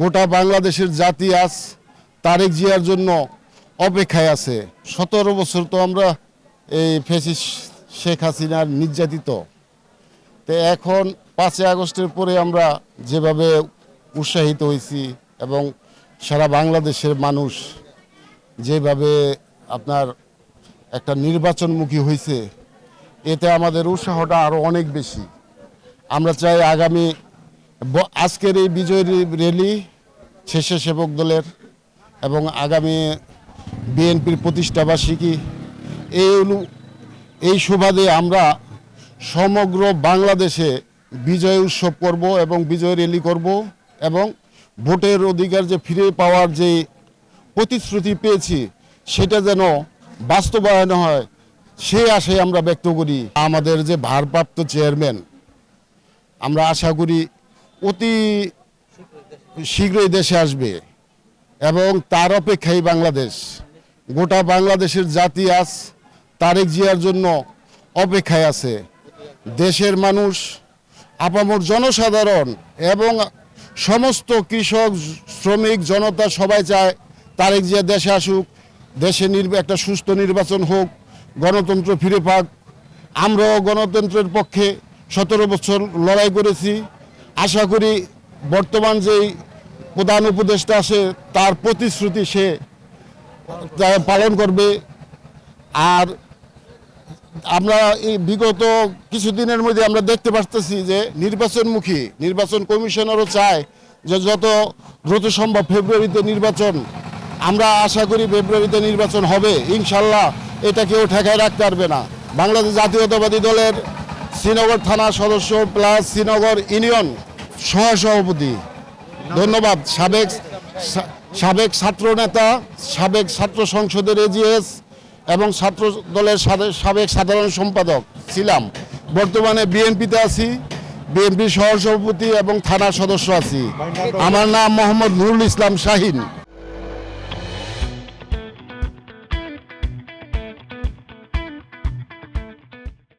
গোটা বাংলাদেশের জাতি আজ তারেক জিয়ার জন্য অপেক্ষায় আছে। সতেরো বছর তো আমরা এই ফেসিস শেখ হাসিনার নির্যাতিত। তো এখন পাঁচই আগস্টের পরে আমরা যেভাবে উৎসাহিত হয়েছি এবং সারা বাংলাদেশের মানুষ যেভাবে আপনার একটা নির্বাচনমুখী হয়েছে, এতে আমাদের উৎসাহটা আরও অনেক বেশি। আমরা চাই আগামী আজকের এই বিজয় র্যালি স্বেচ্ছাসেবক দলের এবং আগামী বিএনপির প্রতিষ্ঠাবার্ষিকী, এই অনু- এই সুবাদে আমরা সমগ্র বাংলাদেশে বিজয় উৎসব করব এবং বিজয় র্যালি করব এবং ভোটের অধিকার যে ফিরে পাওয়ার যে প্রতিশ্রুতি পেয়েছি, সেটা যেন বাস্তবায়ন হয় সেই আশায় আমরা ব্যক্ত করি। আমাদের যে ভারপ্রাপ্ত চেয়ারম্যান, আমরা আশা করি অতি শীঘ্রই দেশে আসবে। এবং তার অপেক্ষাই বাংলাদেশ। গোটা বাংলাদেশের জাতি আজ তারেক জিয়ার জন্য অপেক্ষায় আছে। দেশের মানুষ, আপামর জনসাধারণ এবং সমস্ত কৃষক, শ্রমিক, জনতা সবাই চায় তারেক জিয়া দেশে আসুক, দেশে একটা সুস্থ নির্বাচন হোক, গণতন্ত্র ফিরে পাক। আমরাও গণতন্ত্রের পক্ষে সতেরো বছর লড়াই করেছি। আশা করি বর্তমান যেই প্রধান উপদেষ্টা আছে, তার প্রতিশ্রুতি সে পালন করবে। আর আমরা এই বিগত কিছুদিনের মধ্যে আমরা দেখতে পারতেছি যে নির্বাচনমুখী, নির্বাচন কমিশনারও চায় যে যত দ্রুত সম্ভব ফেব্রুয়ারিতে নির্বাচন, আমরা আশা করি ফেব্রুয়ারিতে নির্বাচন হবে। ইনশাল্লাহ এটা কেউ ঠেকায় রাখতে পারবে না। বাংলাদেশ জাতীয়তাবাদী দলের শ্রীনগর থানা সদস্য প্লাস শ্রীনগর ইউনিয়ন সহসভাপতি। ধন্যবাদ। সাবেক সাবেক ছাত্র নেতা, সাবেক ছাত্র সংসদের এজিএস এবং ছাত্র দলের সাবেক সাধারণ সম্পাদক ছিলাম। বর্তমানে বিএনপিতে আছি বিএনপি সহসভাপতি এবং থানার সদস্য আছি। আমার নাম মোহাম্মদ নুরুল ইসলাম শাহিন।